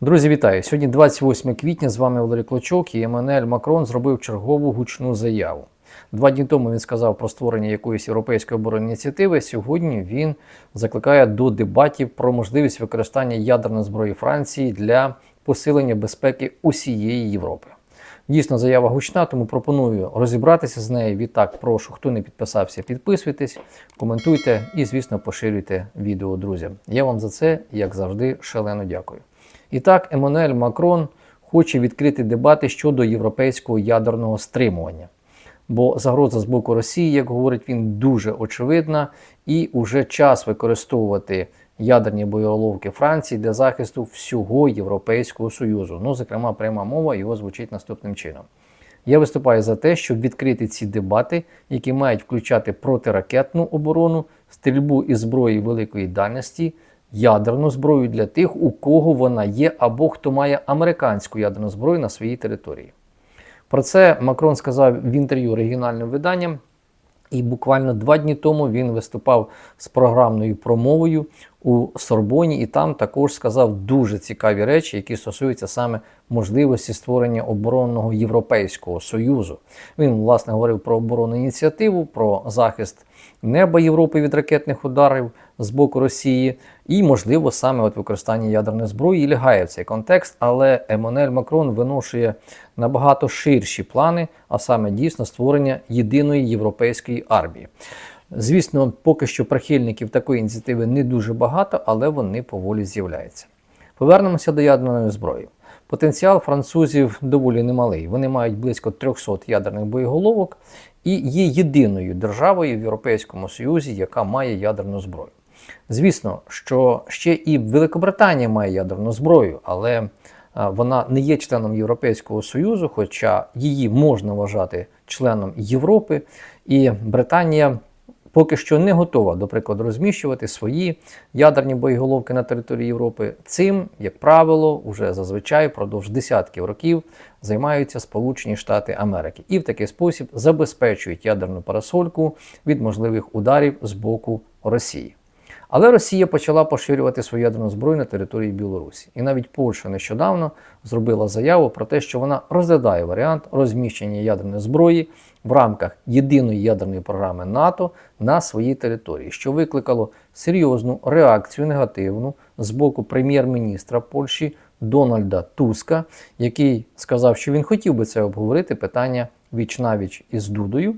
Друзі, вітаю! Сьогодні 28 квітня. З вами Валерій Клочок і Еммануель Макрон зробив чергову гучну заяву. Два дні тому він сказав про створення якоїсь європейської оборонної ініціативи. Сьогодні він закликає до дебатів про можливість використання ядерної зброї Франції для посилення безпеки усієї Європи. Дійсно, заява гучна, тому пропоную розібратися з нею. Відтак, прошу, хто не підписався, підписуйтесь, коментуйте і, звісно, поширюйте відео друзям. Я вам за це, як завжди, шалено дякую. І так, Еммануель Макрон хоче відкрити дебати щодо європейського ядерного стримування. Бо загроза з боку Росії, як говорить він, дуже очевидна, і уже час використовувати ядерні боєголовки Франції для захисту всього Європейського Союзу. Ну, зокрема, пряма мова його звучить наступним чином. Я виступаю за те, щоб відкрити ці дебати, які мають включати протиракетну оборону, стрільбу із зброї великої дальності, ядерну зброю для тих, у кого вона є, або хто має американську ядерну зброю на своїй території. Про це Макрон сказав в інтерв'ю регіональним виданням. І буквально два дні тому він виступав з програмною промовою у Сорбоні, і там також сказав дуже цікаві речі, які стосуються саме можливості створення оборонного європейського союзу. Він власне говорив про оборонну ініціативу, про захист неба Європи від ракетних ударів з боку Росії, і, можливо, саме от використання ядерної зброї і лягає в цей контекст. Але Еммануель Макрон виношує набагато ширші плани, а саме дійсно створення єдиної європейської армії. Звісно, поки що прихильників такої ініціативи не дуже багато, але вони поволі з'являються. Повернемося до ядерної зброї. Потенціал французів доволі немалий. Вони мають близько 300 ядерних боєголовок і є єдиною державою в Європейському Союзі, яка має ядерну зброю. Звісно, що ще і Великобританія має ядерну зброю, але вона не є членом Європейського Союзу, хоча її можна вважати членом Європи, і Британія поки що не готова, до прикладу, розміщувати свої ядерні боєголовки на території Європи. Цим, як правило, вже зазвичай впродовж десятків років займаються Сполучені Штати Америки і в такий спосіб забезпечують ядерну парасольку від можливих ударів з боку Росії. Але Росія почала поширювати свою ядерну зброю на території Білорусі. І навіть Польща нещодавно зробила заяву про те, що вона розглядає варіант розміщення ядерної зброї в рамках єдиної ядерної програми НАТО на своїй території, що викликало серйозну реакцію негативну з боку прем'єр-міністра Польщі Дональда Туска, який сказав, що він хотів би це обговорити питання віч навіч із Дудою,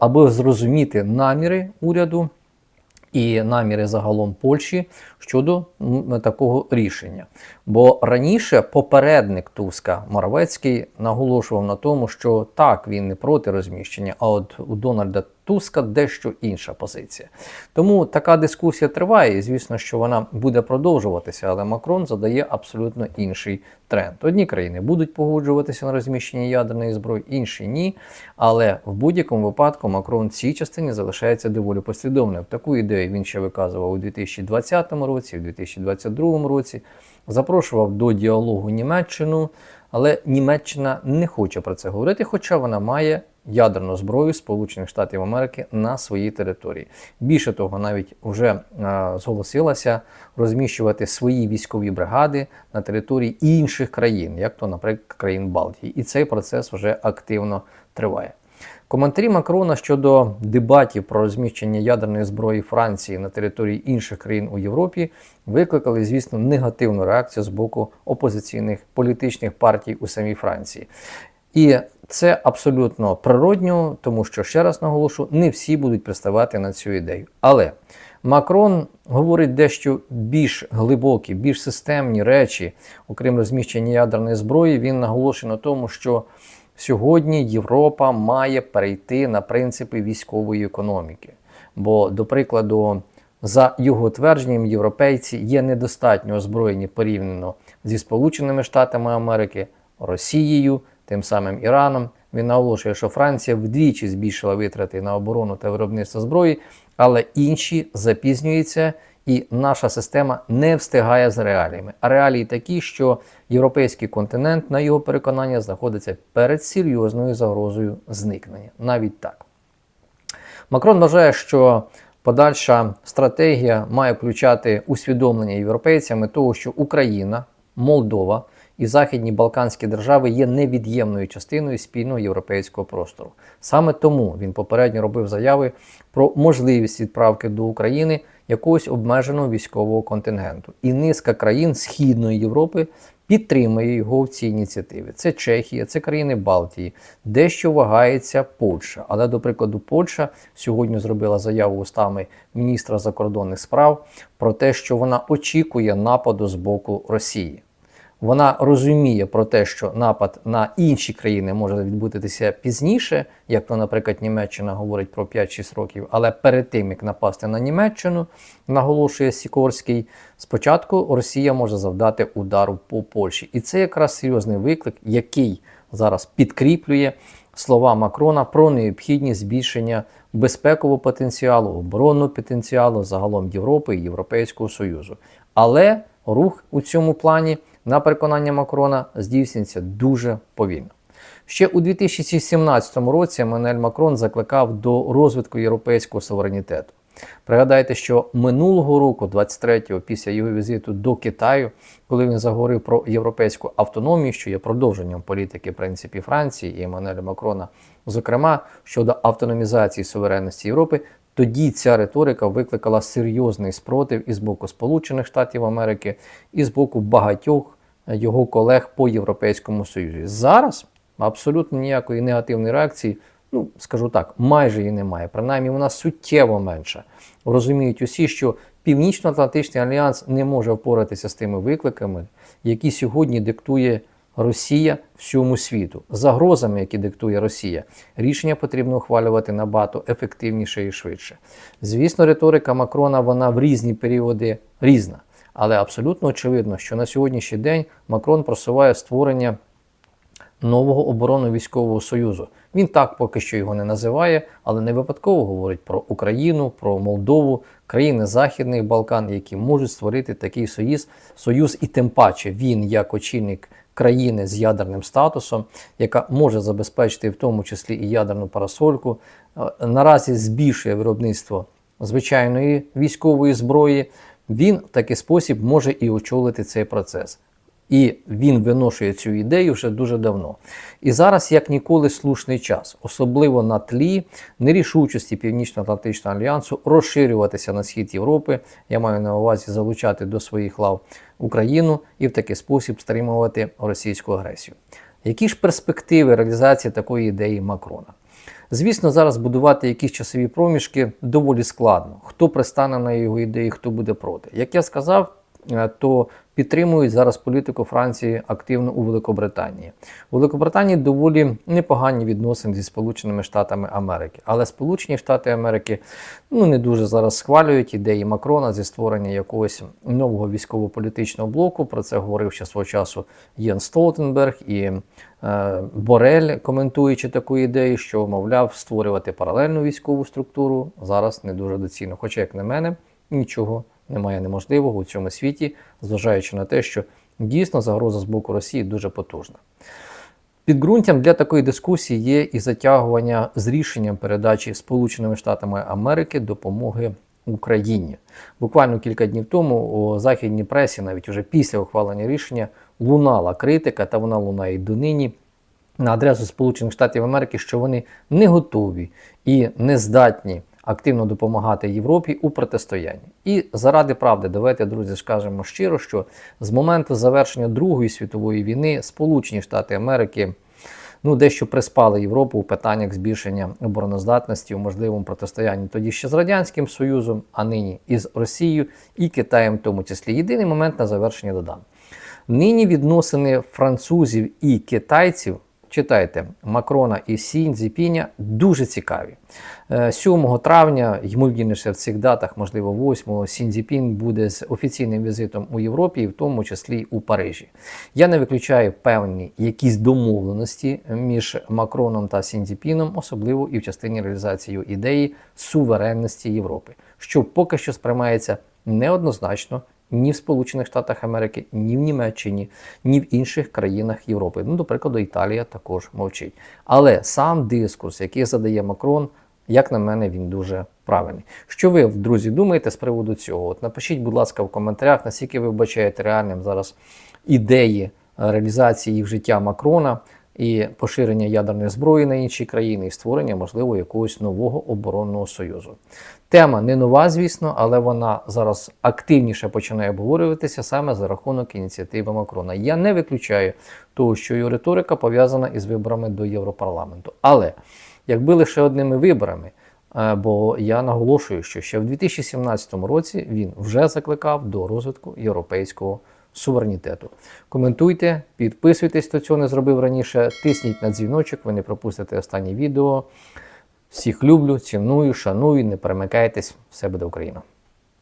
аби зрозуміти наміри уряду і наміри загалом Польщі щодо такого рішення. Бо раніше попередник Туска Моровецький наголошував на тому, що так він не проти розміщення, а от у Дональда Туска дещо інша позиція. Тому така дискусія триває, і звісно, що вона буде продовжуватися, але Макрон задає абсолютно інший тренд. Одні країни будуть погоджуватися на розміщення ядерної зброї, інші ні. Але в будь-якому випадку Макрон в цій частині залишається доволі послідовним. Таку ідею він ще виказував у 2020 році, у 2022 році. Запрошував до діалогу Німеччину, але Німеччина не хоче про це говорити, хоча вона має ядерну зброю Сполучених Штатів Америки на своїй території. Більше того, навіть вже е, зголосилася розміщувати свої військові бригади на території інших країн, як то, наприклад, країн Балтії. І цей процес вже активно триває. Коментарі Макрона щодо дебатів про розміщення ядерної зброї Франції на території інших країн у Європі викликали, звісно, негативну реакцію з боку опозиційних політичних партій у самій Франції. І це абсолютно природньо, тому що, ще раз наголошу, не всі будуть приставати на цю ідею. Але Макрон говорить дещо більш глибокі, більш системні речі, окрім розміщення ядерної зброї, він наголошує на тому, що сьогодні Європа має перейти на принципи військової економіки. Бо, до прикладу, за його твердженням, європейці є недостатньо озброєні порівняно зі Сполученими Штатами Америки, Росією тим самим Іраном. Він наголошує, що Франція вдвічі збільшила витрати на оборону та виробництво зброї, але інші запізнюються, і наша система не встигає з реаліями. А реалії такі, що європейський континент, на його переконання, знаходиться перед серйозною загрозою зникнення. Навіть так. Макрон вважає, що подальша стратегія має включати усвідомлення європейцями того, що Україна Молдова і західні Балканські держави є невід'ємною частиною спільного європейського простору. Саме тому він попередньо робив заяви про можливість відправки до України якогось обмеженого військового контингенту. І низка країн Східної Європи підтримує його в цій ініціативі. Це Чехія, це країни Балтії, дещо вагається Польща. Але, до прикладу, Польща сьогодні зробила заяву устами міністра закордонних справ про те, що вона очікує нападу з боку Росії. Вона розуміє про те, що напад на інші країни може відбутися пізніше, як то, наприклад, Німеччина говорить про 5-6 років. Але перед тим як напасти на Німеччину, наголошує Сікорський, спочатку Росія може завдати удару по Польщі, і це якраз серйозний виклик, який зараз підкріплює слова Макрона про необхідність збільшення безпекового потенціалу, оборонного потенціалу загалом Європи і Європейського Союзу. Але рух у цьому плані, на переконання Макрона, здійснюється дуже повільно. Ще у 2017 році Еммануель Макрон закликав до розвитку європейського суверенітету. Пригадайте, що минулого року, 23-го, після його візиту до Китаю, коли він заговорив про європейську автономію, що є продовженням політики в Франції і Еммануеля Макрона, зокрема щодо автономізації суверенності Європи, тоді ця риторика викликала серйозний спротив із боку Сполучених Штатів Америки і з боку багатьох його колег по Європейському Союзі. Зараз абсолютно ніякої негативної реакції, ну скажу так, майже її немає. Принаймні вона суттєво менша. Розуміють усі, що Північно-Атлантичний альянс не може впоратися з тими викликами, які сьогодні диктує Росія всьому світу. Загрозами, які диктує Росія, рішення потрібно ухвалювати набагато ефективніше і швидше. Звісно, риторика Макрона вона в різні періоди різна, але абсолютно очевидно, що на сьогоднішній день Макрон просуває створення нового оборонно-військового союзу. Він так поки що його не називає, але не випадково говорить про Україну, про Молдову, країни Західних Балкан, які можуть створити такий союз, союз, і тим паче він, як очільник країни з ядерним статусом, яка може забезпечити в тому числі і ядерну парасольку, е, наразі збільшує виробництво звичайної військової зброї. Він в такий спосіб може і очолити цей процес. І він виношує цю ідею вже дуже давно. І зараз, як ніколи, слушний час, особливо на тлі нерішучості Північно-Атлантичного альянсу розширюватися на схід Європи. Я маю на увазі залучати до своїх лав Україну і в такий спосіб стримувати російську агресію. Які ж перспективи реалізації такої ідеї Макрона? Звісно, зараз будувати якісь часові проміжки доволі складно. Хто пристане на його ідеї, хто буде проти. Як я сказав, е, то підтримують зараз політику Франції активно у Великобританії. У Великобританії доволі непогані відносини зі Сполученими Штатами Америки, але Сполучені Штати Америки ну не дуже зараз схвалюють ідеї Макрона зі створення якогось нового військово-політичного блоку. Про це говорив ще свого часу Єн Столтенберг і е, Борель, коментуючи таку ідею, що мовляв створювати паралельну військову структуру зараз не дуже доцільно. Хоча, як на мене, нічого немає неможливого у цьому світі, зважаючи на те, що дійсно загроза з боку Росії дуже потужна. Підґрунтям для такої дискусії є і затягування з рішенням передачі Сполученими Штатами Америки допомоги Україні. Буквально кілька днів тому у західній пресі, навіть уже після ухвалення рішення, лунала критика, та вона лунає і донині. На адресу Сполучених Штатів Америки, що вони не готові і не здатні активно допомагати Європі у протистоянні. І заради правди, давайте, друзі, скажемо щиро, що з моменту завершення Другої світової війни Сполучені Штати Америки ну, дещо приспали Європу у питаннях збільшення обороноздатності у можливому протистоянні тоді ще з Радянським Союзом, а нині із Росією і Китаєм, в тому числі. Єдиний момент на завершення додам. Нині відносини французів і китайців. Читайте Макрона і Сінь Цзіпіня дуже цікаві. 7 е, травня, ймовірніше в цих датах, можливо, 8 Сінь Цзіпін буде з офіційним візитом у Європі, і в тому числі у Парижі. Я не виключаю певні якісь домовленості між Макроном та Сінь Цзіпіном, особливо і в частині реалізації ідеї суверенності Європи, що поки що сприймається неоднозначно ні в Сполучених Штатах Америки, ні в Німеччині, ні в інших країнах Європи. Ну, до прикладу, Італія також мовчить. Але сам дискурс, який задає Макрон, як на мене, він дуже правильний. Що ви, друзі, думаєте з приводу цього? От Напишіть, будь ласка, в коментарях, наскільки ви вбачаєте реальним зараз ідеї е, реалізації їх життя Макрона і поширення ядерної зброї на інші країни, і створення, можливо, якогось нового оборонного союзу. Тема не нова, звісно, але вона зараз активніше починає обговорюватися саме за рахунок ініціативи Макрона. Я не виключаю того, що його риторика пов'язана із виборами до Європарламенту. Але якби лише одними виборами, е, бо я наголошую, що ще в 2017 році він вже закликав до розвитку європейського суверенітету. Коментуйте, підписуйтесь, хто цього не зробив раніше. Тисніть на дзвіночок, ви не пропустите останнє відео. Всіх люблю, ціную, шаную, не перемикайтесь, все буде Україна.